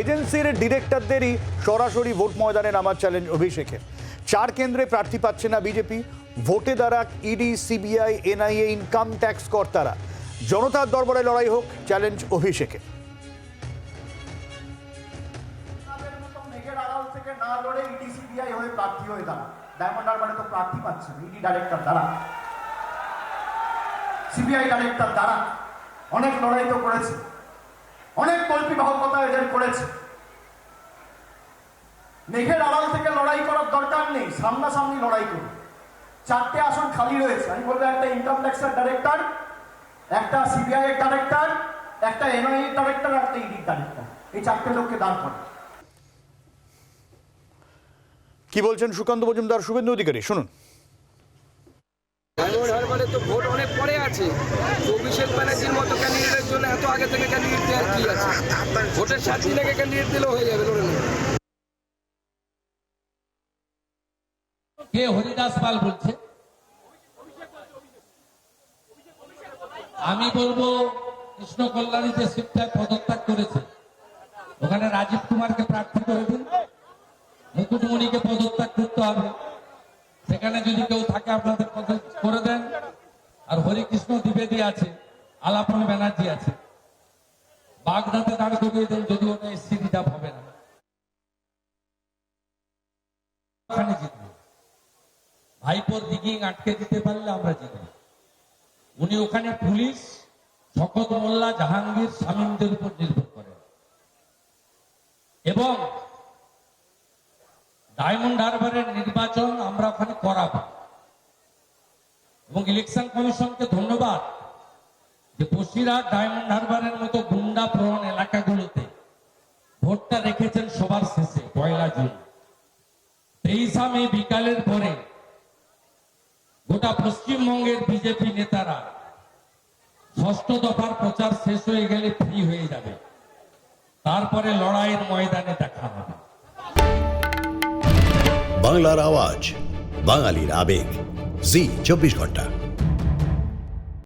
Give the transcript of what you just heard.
এজেন্সির ডিরেক্টরদেরই সরাসরি ভোট ময়দানে নামার চ্যালেঞ্জ অভিষেকের। চার কেন্দ্রে প্রার্থী পাচ্ছে না বিজেপি। ভোটে দ্বারা ED, CBI, NIA income tax কর্তারা। জনতার দরবারে লড়াই হোক চ্যালেঞ্জ অভিষেকের। তাদের মতো মেঘের আড়াল থেকে না লড়ে ইডি, সিবিআই প্রার্থী দাঁড়া ডায়মন্ড হারবারে তো প্রার্থী পাচ্ছে ইডি ডাইরেক্টর দ্বারা। সিবিআই ডাইরেক্টর দ্বারা। অনেক লড়াই তো করেছে। অনেক কল্পি বাহকতা এদের করেছে। মেঘের আড়াল থেকে লড়াই করার দরকার নেই সামনাসামনি লড়াই করুন। চারটে আসন খালি রয়েছে আমি বলব একটা ইনকাম ট্যাক্সের ডাইরেক্টর একটা সিবিআই এর ডাইরেক্টর একটা এনআই এর ডাইরেক্টর আর একটা ইডির ডাইরেক্টর এই চারটে লোককে দাঁড় করে কি বলছেন সুকান্ত মজুমদার? শুভেন্দু অধিকারী শুনুন। তো ভোট আছে? অভিষেক ব্যানার্জির মতো ক্যান্ডিডেটের জন্য এত আগে থেকে ক্যান্ডিডেট দেওয়ার কি আছে? ভোটের সাত দিন আগে ক্যান্ডিডেট দিলেও হয়ে যাবে কে হরিদাস পাল বলছে? আমি বলব, কৃষ্ণ কল্যাণী যে সিটটায় পদত্যাগ করেছে। ওখানে রাজীব কুমারকে প্রার্থী করে দিন। মুকুটমণিকে পদত্যাগ করতে হবে। সেখানে যদি কেউ থাকে, আপনাদের করে দেন। হরিকৃষ্ণ দ্বিবেদী আছে, আলাপন ব্যানার্জি আছে। বাগদাতে দাঁড় করিয়ে দেন যদি ওটা এসসি রিজার্ভ হবে না। ওখানে জিতবে। ভাইপোর দিঘি আটকে দিতে পারলে আমরা জিতব। উনি ওখানে পুলিশ, শকত মোল্লা, জাহাঙ্গীর, শামীমদের উপর নির্ভর করেন এবং ডায়মন্ড হারবারের নির্বাচন আমরা ওখানে করাবো। এবং ইলেকশন কমিশনকে ধন্যবাদ যে বসিরহাট ডায়মন্ড হারবারের মতো গুন্ডা প্রবণ এলাকাগুলোতে ভোটটা রেখেছেন সবার শেষে, পয়লা জুন। তেইশা মে বিকালের পরে গোটা পশ্চিমবঙ্গের বিজেপি নেতারা ষষ্ঠ দফার প্রচার শেষ হয়ে গেলে ফ্রি হয়ে যাবে। তারপরে লড়াইয়ের ময়দানে দেখা হবে। বাংলার আওয়াজ, বাঙালির আবেগ। जी चौबीस घंटा।